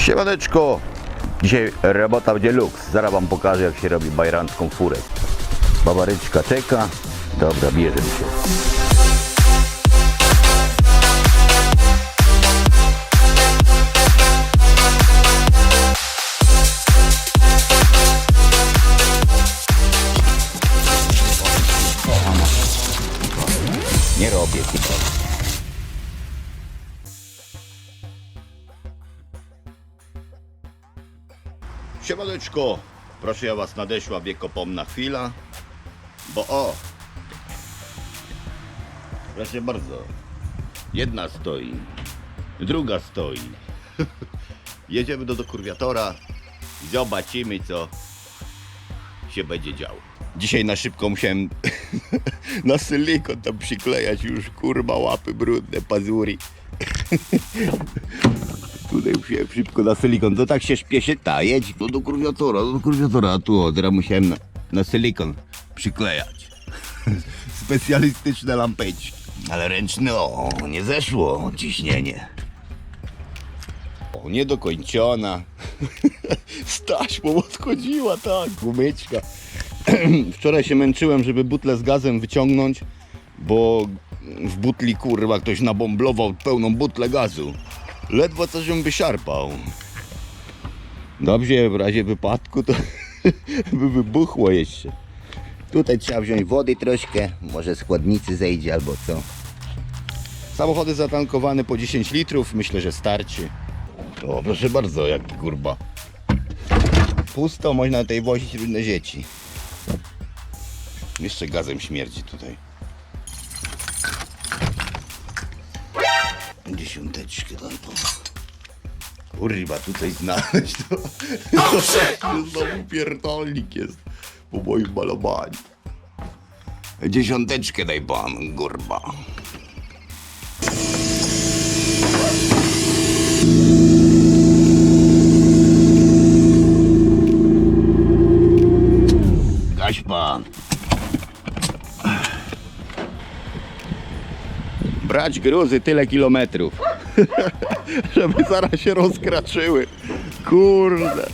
Siemaneczko! Dzisiaj robota będzie luks. Zaraz wam pokażę jak się robi bajrancką furę. Babaryczka czeka. Dobra, bierzemy się. Proszę ja was nadeszła wiekopomna chwila, bo o, proszę bardzo, jedna stoi, druga stoi. Jedziemy do dokurwiatora, zobaczymy co się będzie działo. Dzisiaj na szybko musiałem na silikon tam przyklejać już kurwa łapy brudne, pazury. Tutaj musiałem szybko na silikon. To tak się śpieszy, ta jedź do, do kurwiatora, do kurwiatora, a tu o, teraz musiałem na, na silikon przyklejać. Specjalistyczne lampeczki. Ale ręczne, o, nie zeszło ciśnienie. O, niedokończona. Z taśmą odchodziła, tak, gumyczka. Wczoraj się męczyłem, żeby butlę z gazem wyciągnąć, bo w butli kurwa ktoś nabomblował pełną butlę gazu. Ledwo coś ją wyszarpał. Dobrze, w razie wypadku to by wybuchło jeszcze. Tutaj trzeba wziąć wody troszkę, może z chłodnicy zejdzie albo co. Samochody zatankowane po 10 litrów, myślę, że starczy. O, proszę bardzo, jak kurba. Pusto, można tutaj wozić różne dzieci. Jeszcze gazem śmierdzi tutaj. Dziesiąteczkę dam to. Kurwa, tutaj znaleźć to. To znowu pierdolnik jest po moim malowaniu. Dziesiąteczkę daj pan, kurwa. Gaś pan. Brać gruzy tyle kilometrów. Żeby zaraz się rozkraczyły. Kurde.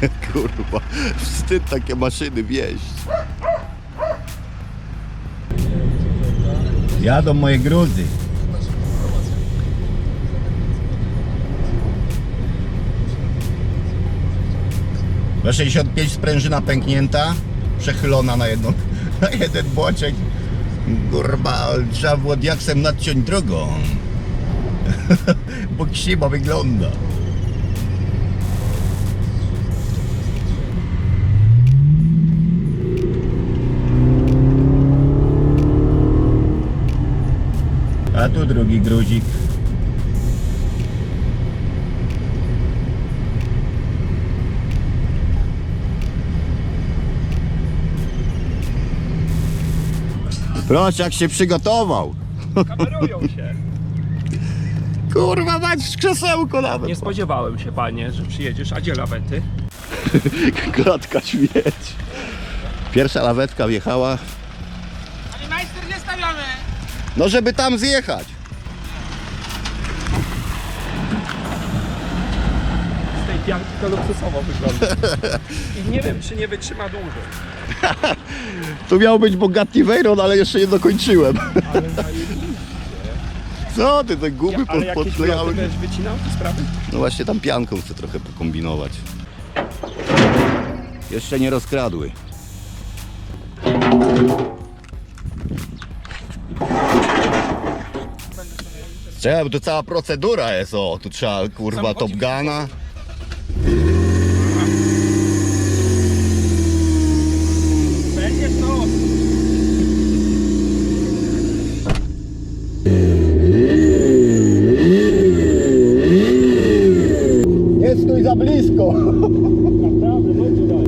Kurwa, wstyd takie maszyny wieść. Jadą moje gruzy. B65 sprężyna pęknięta, przechylona na jedną, na jeden boczek. Kurwa, trzeba było diaksem nadciąć drogą. Bo ksiba wygląda. A tu drugi gruzik. Proszę, jak się przygotował. Kamerują się. Kurwa, mać w krzesełko nawet. Nie spodziewałem się, panie, że przyjedziesz. A gdzie lawety? Klatka śmieć. Pierwsza lawetka wjechała. Panie majster, gdzie stawiamy? No, żeby tam zjechać. Z tej pianki to luksusowo wygląda. I nie wiem, czy nie wytrzyma dłużej. Tu miał być Bugatti Veyron, ale jeszcze nie dokończyłem. Ale. Co ty, te gumy ale pod, jakieś będziesz wycinał te sprawy? No właśnie tam pianką chcę trochę pokombinować. Jeszcze nie rozkradły. Trzeba, bo to cała procedura jest, o, tu trzeba kurwa Top Guna. Będziesz no. Nie stój za blisko. Naprawdę, chodź dalej.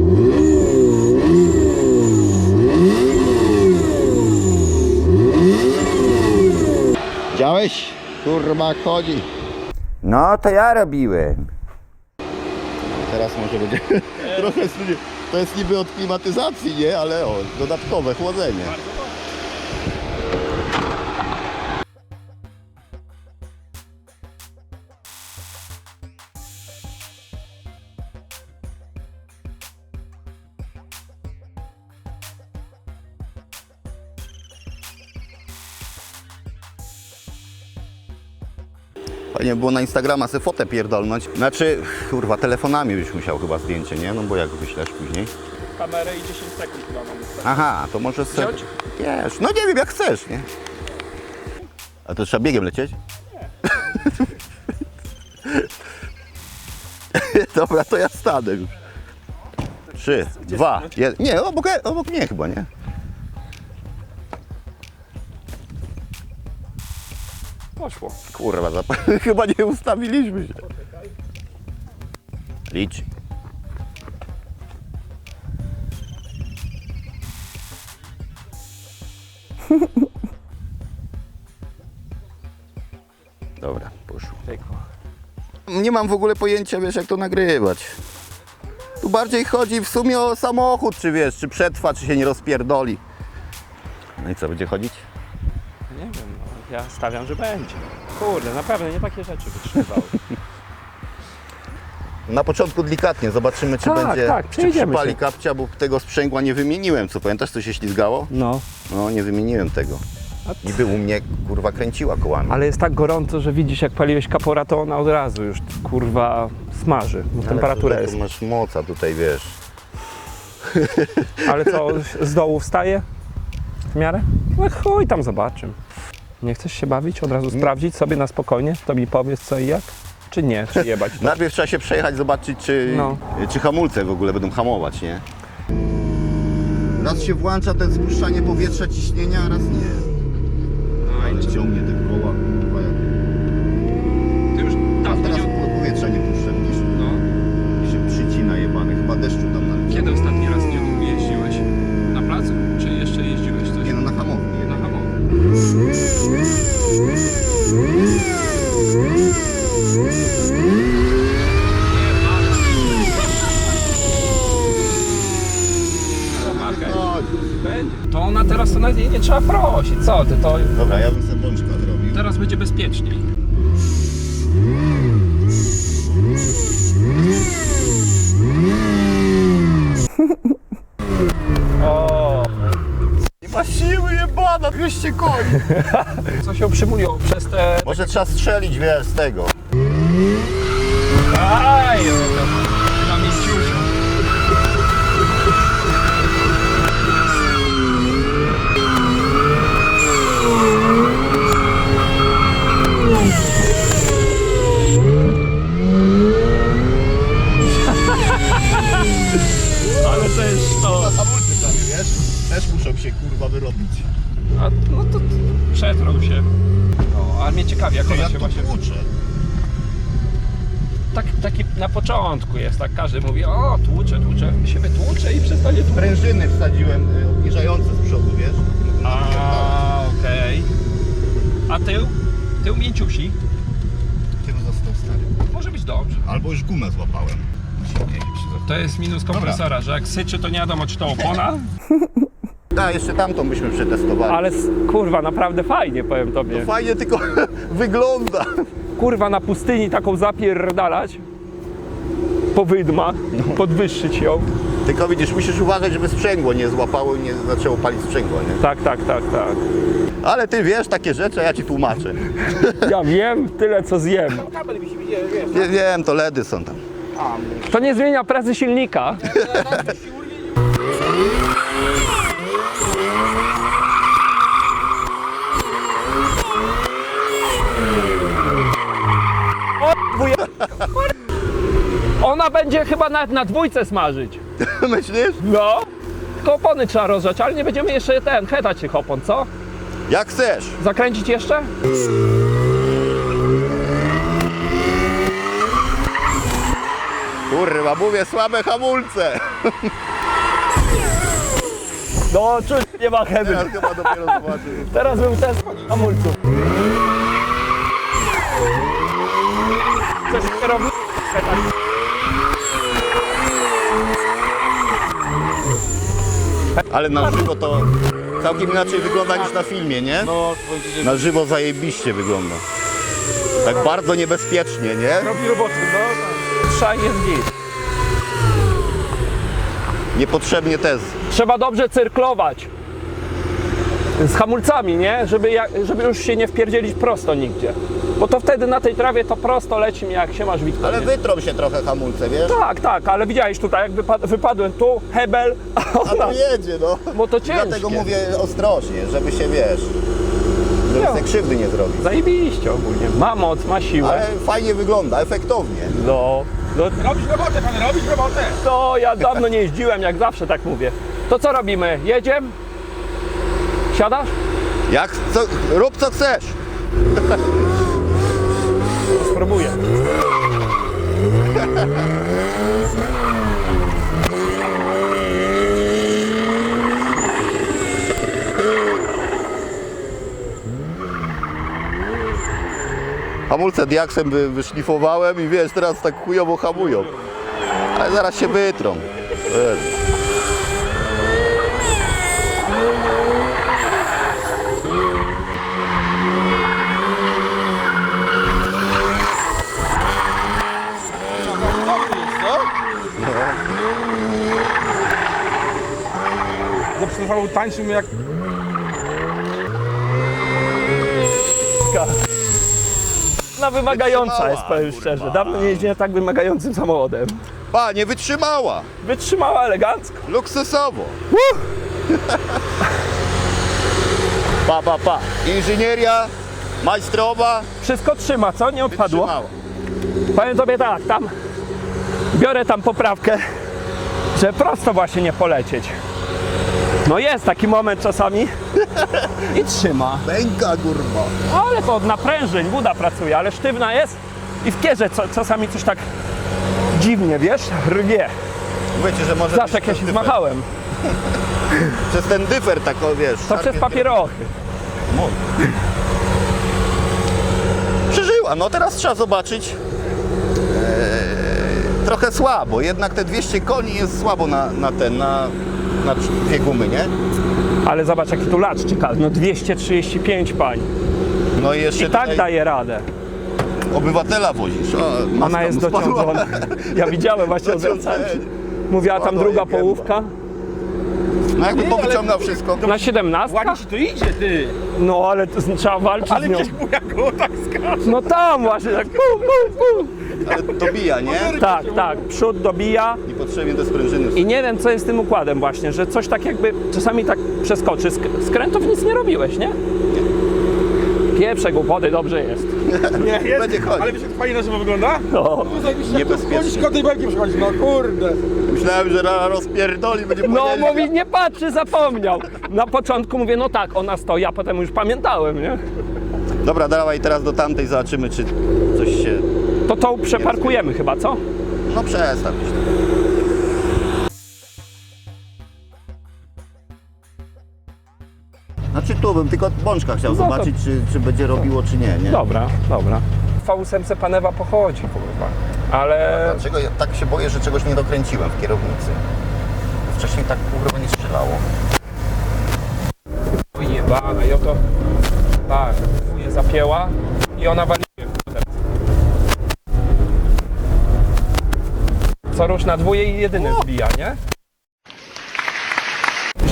Widziałeś? Kurwa chodzi. No to ja robiłem. Teraz może będzie trochę To jest niby od klimatyzacji, nie? Ale o, dodatkowe chłodzenie. Fajnie było na Instagrama sobie fotę pierdolnąć. Znaczy, kurwa, telefonami byś musiał chyba zdjęcie, nie? No bo jak wyślesz później. Kamerę i 10 sekund chyba mam ustawić. Aha, to może se... Wziąć? Wiesz, no nie wiem jak chcesz, nie? A to trzeba biegiem lecieć? Dobra, to ja stanę już. Trzy, dwa, jeden. Nie, obok, obok mnie chyba, nie? Poszło. Kurwa, zap- chyba nie ustawiliśmy się. Licz. Dobra, poszło. Nie mam w ogóle pojęcia, wiesz, jak to nagrywać. Tu bardziej chodzi w sumie o samochód, czy wiesz, czy przetrwa, czy się nie rozpierdoli. No i co, będzie chodzić? No, ja stawiam, że będzie. Kurde, naprawdę nie takie rzeczy wytrzymywały. Na początku delikatnie, zobaczymy, czy Tak, będzie, tak, czy przejdziemy przypali się. kapcia, bo tego sprzęgła nie wymieniłem, co pamiętasz, co się ślizgało? No. No, nie wymieniłem tego. A- Niby u mnie, kurwa, kręciła kołami. Ale jest tak gorąco, że widzisz jak paliłeś kapora, to ona od razu już kurwa smaży. Bo Ale temperatura jest. masz moca tutaj, wiesz. Ale co, z dołu wstaje? W miarę? No chuj, tam zobaczymy. Nie chcesz się bawić? Od razu sprawdzić sobie na spokojnie? To mi powiedz co i jak? Czy nie? Czy jebać? to? Najpierw trzeba się przejechać, zobaczyć, czy, No. czy hamulce w ogóle będą hamować, nie? Raz się włącza ten spuszczanie powietrza, ciśnienia, a raz nie. Ale ciągnie te koła, kurwa, jak... Ty już A dawno teraz nie... po- powietrza nie puszczę, widzisz? No. I się przycina jebany, chyba deszczu tam naleciał. Kiedy ostatni raz nie jeździłeś? Na placu? Czy jeszcze jeździłeś coś? Nie no, na hamowni. Na hamowie. To ona teraz to nawet jej nie trzeba prosić. Co ty to... Dobra, ja bym sobie pączka zrobił. Teraz będzie bezpieczniej. O, Nie ma siły jebana, 200 koni. co się przymuliło przez te... Może trzeba strzelić, wiesz, z tego. Aj! Na początku jest, tak każdy mówi, o tłucze, tłucze, się wytłucze i przestanie tłucze. Prężyny wsadziłem y, obniżające z przodu, wiesz? A, okej. A tył? Tył mięciusi? Tył został stary. Może być dobrze. Albo już gumę złapałem. To jest minus kompresora, że jak syczy, to nie wiadomo, czy to opona. Tak, jeszcze tamtą byśmy przetestowali. Ale s- kurwa, naprawdę fajnie, powiem tobie. Fajnie tylko wygląda. Kurwa, na pustyni taką zapierdalać. Po wydma, podwyższyć ją. Tylko widzisz, musisz uważać, żeby sprzęgło nie złapało i nie zaczęło palić sprzęgło, nie? Tak, tak, tak, tak. Ale ty wiesz takie rzeczy, a ja ci tłumaczę. Ja wiem tyle, co zjem. Nie wiem, to ledy są tam. To nie zmienia pracy silnika. O, wuja- Ona będzie chyba nawet na dwójce smażyć. Myślisz? No. Tylko opony trzeba rozgrzać, ale nie będziemy jeszcze ten, hetać tych opon, co? Jak chcesz. Zakręcić jeszcze? Kurwa, mówię, słabe hamulce. No, czuć nie ma chemy. Teraz chyba dopiero zobaczył. Teraz był test hamulców. Kierownicy Ale na żywo to całkiem inaczej wygląda niż na filmie, nie? No, Na żywo zajebiście wygląda. Tak bardzo niebezpiecznie, nie? robi roboty, no. Szajnie jest git. Niepotrzebnie też. Trzeba dobrze cyrklować. Z hamulcami, nie? Żeby, jak, żeby już się nie wpierdzielić prosto nigdzie. Bo to wtedy na tej trawie to prosto leci mi jak się masz Wiktor. Ale wytrą się trochę hamulce, wiesz? Tak, tak, ale widziałeś tutaj, jak wypad- wypadłem tu, hebel, a A ona, to jedzie, no. bo to ciężkie. Dlatego mówię ostrożnie, żeby się, wiesz, żeby Jo. sobie krzywdy nie zrobić. Zajebiście ogólnie. Ma moc, ma siłę. Ale fajnie wygląda, efektownie. No, no, Robisz robotę, pan, robisz robotę. to ja dawno nie jeździłem, jak zawsze tak mówię. To co robimy? Jedziemy? Siadasz? Jak, co, rób co chcesz. Spróbuję. Hamulce diaksem wy, wyszlifowałem i wiesz, teraz tak chujowo hamują. Ale zaraz się wytrą. Zaprzetrwał tańczymy jak... No wymagająca jest, powiem kurwa. szczerze. Dawno nie jeździłem tak wymagającym samochodem. Pa, nie wytrzymała. Wytrzymała elegancko. Luksusowo. pa, pa, pa. Inżynieria majstrowa Wszystko trzyma, co? Nie odpadło? wytrzymała. Powiem tobie tak, tam biorę tam poprawkę, że prosto właśnie nie polecieć. No jest taki moment czasami i trzyma. Pęka, kurwa. Ale to od naprężeń, buda pracuje, ale sztywna jest i w kierze co, czasami coś tak dziwnie, wiesz, rwie. Wiecie, że może Zawsze być jak ja przez się dyfer. zmachałem, Przez ten dyfer tak, o, wiesz. to szarpie przez papierochy. Mój. Przeżyła, no teraz trzeba zobaczyć. Eee, trochę słabo, jednak te 200 koni jest słabo na, na ten, na, na dwie gumy, nie? Ale zobacz jaki tu lacz czeka, no 235 pań. No i jeszcze I tak tutaj daje radę. obywatela wozisz. Maska Ona jest mu spadła. dociążona. Ja widziałem właśnie odwracałem się. Mówiła tam Spadła druga jej gęba. połówka. No jakby Nie, powyciągał wszystko. Na 17? Ładnie ci to idzie, ty. No ale to, z- trzeba walczyć Ale z nią. gdzieś mu jak go tak skacze. No tam właśnie, tak pum, pum, pum. Ale dobija, nie? Tak, tak, przód dobija Niepotrzebnie te sprężyny. i nie wiem co jest z tym układem właśnie, że coś tak jakby czasami tak przeskoczy. Sk- skrętów nic nie robiłeś, nie? Pieprze głupoty, dobrze jest. Nie, jest. Będzie chodzić. Ale wiesz jak fajnie na żywo wygląda? No, No Niebezpiecznie. wchodzisz koło tej belki przychodzisz, no kurde. Myślałem, że ra- rozpierdoli, będzie no powiedział, mówi, nie patrzy, zapomniał. Na początku mówię, no tak, ona stoi, a potem już pamiętałem, nie? Dobra, dawaj teraz do tamtej, zobaczymy, czy coś się... To tą przeparkujemy chyba, co? No przestaw już. Znaczy tu bym tylko bączka chciał No to- zobaczyć, czy, czy będzie robiło, czy nie, nie? Dobra, dobra. W V8 Panewa pochodzi, kurwa. Ale Dlaczego ja tak się boję, że czegoś nie dokręciłem w kierownicy? Wcześniej tak kurwa nie strzelało. Jebana, i oto tak, je zapięła i ona waliuje w. Co rusz na dwóje i jedyny zbija, nie?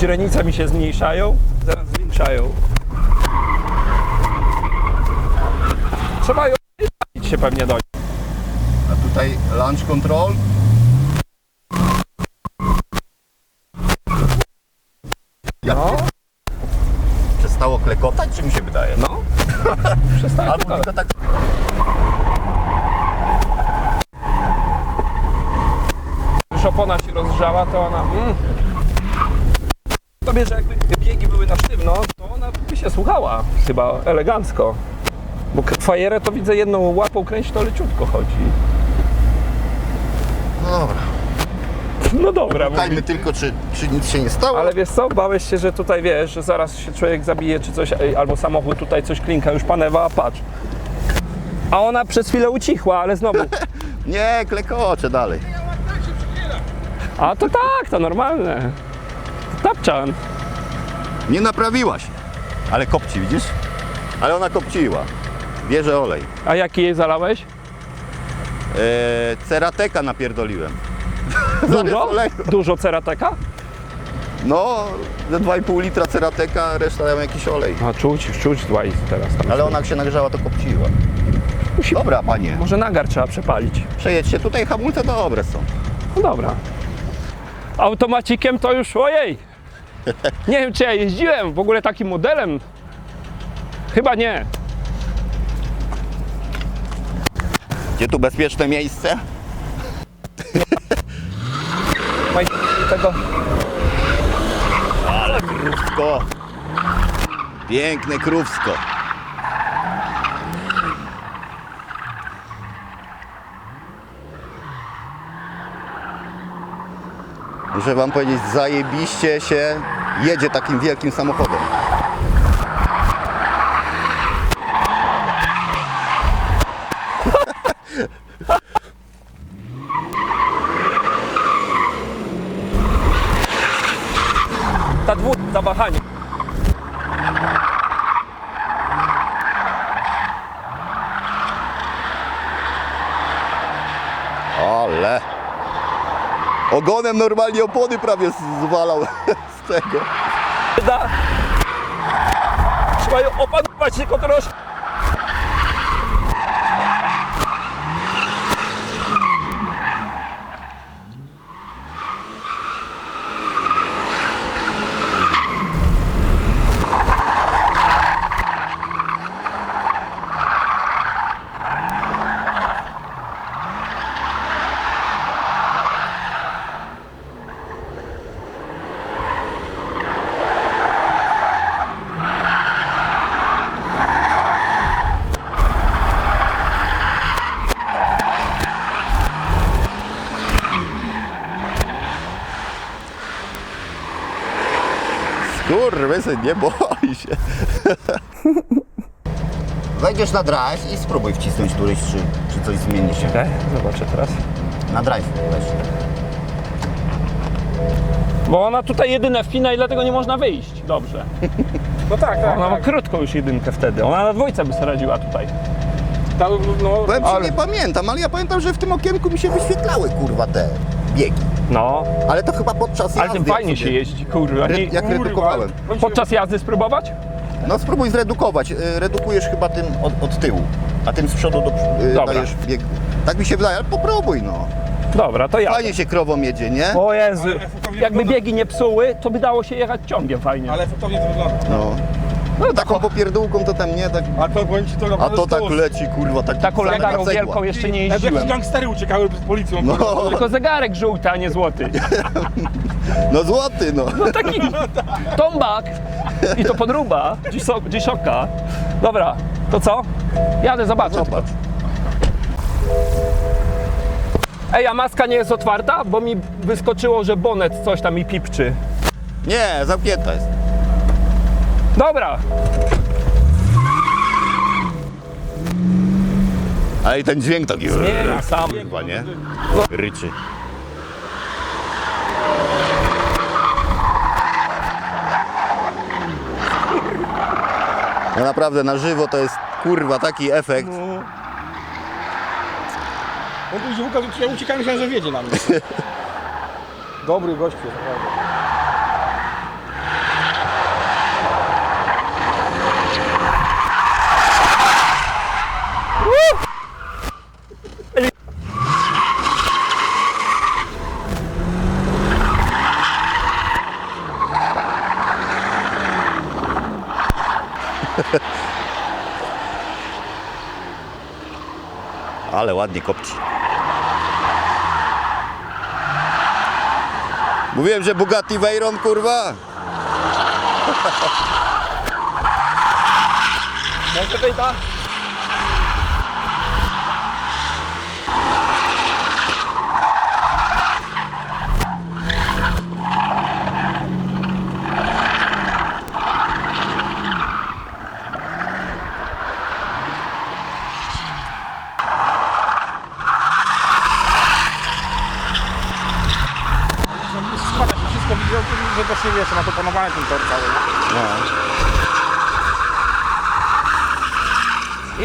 Źrenice mi się zmniejszają, zaraz zwiększają. Trzeba ją się pewnie do niej. A tutaj launch control. No, przestało klekotać, czy mi się wydaje? no. Przestań. Albo tylko tak... Już opona się rozgrzała, to ona... Mm. Tobie, że jakby biegi były na sztywno, to ona by się słuchała chyba elegancko. Bo fajerę to widzę jedną łapą kręci, to leciutko chodzi. No dobra. No dobra, mówi. Szukajmy tylko, czy, czy nic się nie stało. ale wiesz co, bałeś się, że tutaj wiesz, że zaraz się człowiek zabije czy coś, ej, albo samochód tutaj coś klinka, już panewa, a patrz. A ona przez chwilę ucichła, ale znowu. Nie, klekocze dalej. A to tak, to normalne. Tapczan. Nie naprawiła się. Ale kopci, widzisz? Ale ona kopciła. Bierze olej. A jaki jej zalałeś? Eee, cerateka napierdoliłem. Dużo? Dużo cerateka? No, ze 2,5 litra cerateka, reszta tam jakiś olej. A czuć, czuć dłaj teraz tam. Ale ona jak się nagrzała, to kopciła. Musi... Dobra, panie, Może nagar trzeba przepalić. przejedź się. Tutaj hamulce dobre są. No dobra. Automacikiem to już, ojej! Nie wiem, czy ja jeździłem w ogóle takim modelem. Chyba nie. Gdzie tu bezpieczne miejsce? Tego. Ale krówsko. Piękne krówsko. Muszę wam powiedzieć, zajebiście się jedzie takim wielkim samochodem. Ta dwóch. Ogonem normalnie opony prawie zwalał z tego. Trzeba ją opanować tylko troszkę. Skurwysyn, nie boi się. Wejdziesz na drive i spróbuj wcisnąć któryś, czy, czy coś zmieni się. Okej, zobaczę teraz. Na drive weź. Bo ona tutaj jedynę wpina i dlatego nie można wyjść. Dobrze. No tak, tak, Ona ma tak. krótką już jedynkę wtedy. Ona na dwójce by sobie radziła tutaj. Tam, no, Powiem ci, Ale- nie pamiętam, ale ja pamiętam, że w tym okienku mi się wyświetlały, kurwa, te biegi. No, Ale to chyba podczas ale jazdy. tym jak fajnie sobie- się jeździ, kurwa. Re, Nie, jak kurwa. redukowałem. podczas jazdy spróbować? No spróbuj zredukować. Y, Redukujesz chyba tym od, od tyłu, a tym z przodu do, y, Dobra. dajesz bieg. Tak mi się wydaje, ale popróbuj no. Dobra, to ja. Fajnie się krową jedzie, nie? O Jezu, Ale efektownie jakby wygląda. biegi nie psuły, to by dało się jechać ciągiem fajnie. Ale efektownie to wygląda. No. No taką popierdółką to tam nie, tak... A to powiem ci to A naprawdę to tak leci, kurwa, tak Taką same legarą cegła. wielką jeszcze nie Jakby jeździłem. jakieś gangstery uciekały przed policją. No. Tylko zegarek żółty, a nie złoty. no złoty, no. No taki tombak i to podruba, dziso- dziszoka. Dobra, to co? Jadę, zobaczę. Zobacz. Ej, a maska nie jest otwarta? Bo mi wyskoczyło, że bonet coś tam mi pipczy. Nie, zamknięta jest. Dobra, Ale i ten dźwięk taki... zmienia sam. Kurwa, nie? Ryczy. No naprawdę, na żywo to jest, kurwa, taki efekt. On tu się ukazał, ja uciekałem, myślałem, że wiedzie na mnie. Dobry gościu, naprawdę. Ale ładnie kopci. Mówiłem, że Bugatti Veyron, kurwa. Może wyjda? Się to że też nie wiesz, ma to panowane ten tor cały. No.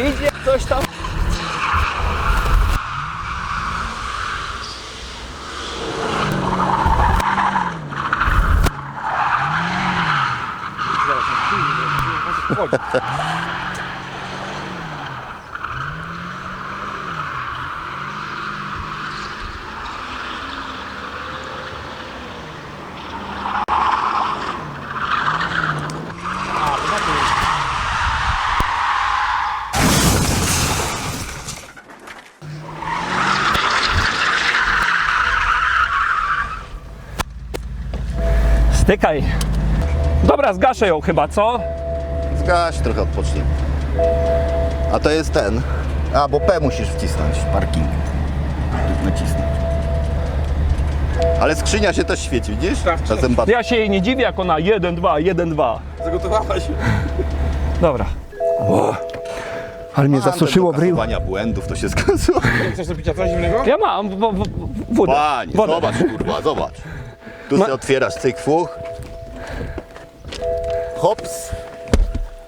Idzie ktoś tam. Zaraz, no, kurde, o co Stykaj. Dobra, zgaszę ją chyba, co? Zgaś, trochę odpocznij. A to jest ten. A, bo P musisz wcisnąć, parking. Nacisnąć. Ale skrzynia się też świeci, widzisz? Tak. Ta zębata. Ja się jej nie dziwię, jak ona 1, 2, 1, 2. Zagotowałaś. Dobra. Ale mnie zasuszyło w ryju. błędów to się skończyło. Chcesz picia coś zimnego? Ja mam w, w, w, wodę. Panie, wodę. zobacz kurwa, zobacz. Tu Ma- sobie otwierasz cyk fuch. Hops.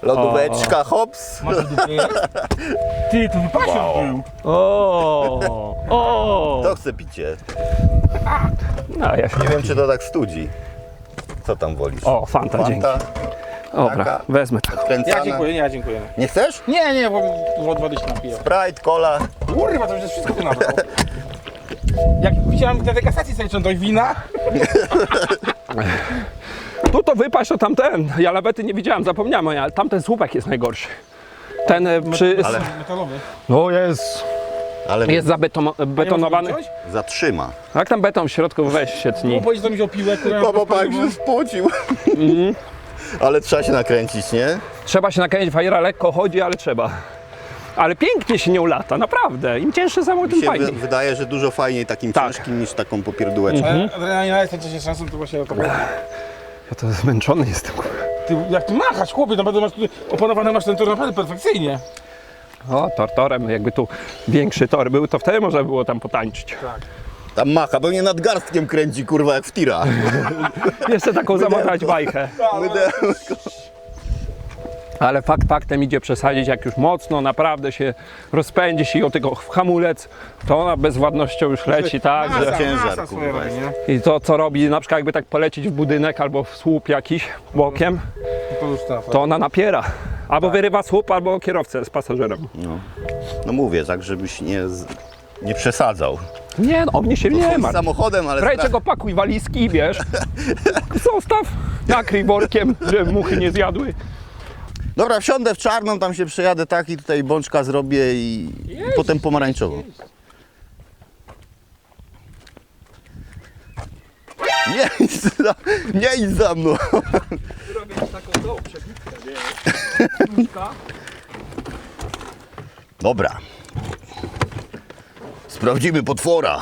Lodóweczka, hops. Masz. Ty, to wypasił był. O, o. To chce picie. No, ja się Nie wiem, czy to tak studzi. Co tam wolisz? O, Fanta, dzięki. Dobra, taka. wezmę tak. kręcana. Ja dziękuję, nie, ja dziękuję. Nie chcesz? Nie, nie, bo od wody się napiję. Sprite, cola. Kurwa, to już jest wszystko tu nabrał. Jak widziałem te dekastacji sobie czy dość wina, Tu to wypaść, to tamten. Ja lawety nie widziałem, zapomniałem, ale tamten słupek jest najgorszy. Ten e, przy... Ale- metalowy. No jest. Ale Jest zabetonowany. zatrzyma. Jak tam beton w środku weź się tni. Bo powiedzieć, że mi wziął piłę, kurwa. Baba tak się spocił. Mhm. Ale trzeba się nakręcić, nie? Trzeba się nakręcić, fajera lekko chodzi, ale trzeba. Ale pięknie się nią lata, naprawdę. Im cięższy samochód, Mi tym się wy, fajniej. wydaje, że dużo fajniej takim Tak. ciężkim niż taką popierdółeczką. Ale adrenalina jest, to się szansą, to właśnie o to chodzi. Ja to zmęczony jestem. Ty, jak tu machać, chłopie, naprawdę masz tu, opanowany masz ten tor naprawdę perfekcyjnie. O, tortorem, jakby tu większy tor był, to wtedy można było tam potańczyć. Tam macha, pewnie nadgarstkiem kręci, kurwa, jak w tira. Jeszcze taką zamontać bajkę. Ale fakt faktem idzie przesadzić, jak już mocno naprawdę się rozpędzi się i o tego w hamulec, to ona bezwładnością już leci, tak? Że... Masa. ciężar, masa robi, nie? I to co robi, na przykład jakby tak polecieć w budynek albo w słup jakiś bokiem, To już ta to ona napiera. Albo wyrywa słup, albo kierowcę z pasażerem. No. no mówię, tak żebyś nie, z- nie przesadzał. Nie, no, o mnie się nie Chuj z ma. samochodem, ale Braj strach- czego pakuj walizki i wiesz. Zostaw, nakryj workiem, żeby muchy nie zjadły. Dobra, wsiądę w czarną, tam się przejadę tak i tutaj bączka zrobię i, i potem pomarańczową. Nie idź za, nie idź za mną. Robię taką dołą przebitkę, wiesz. Dobra. Sprawdzimy potwora.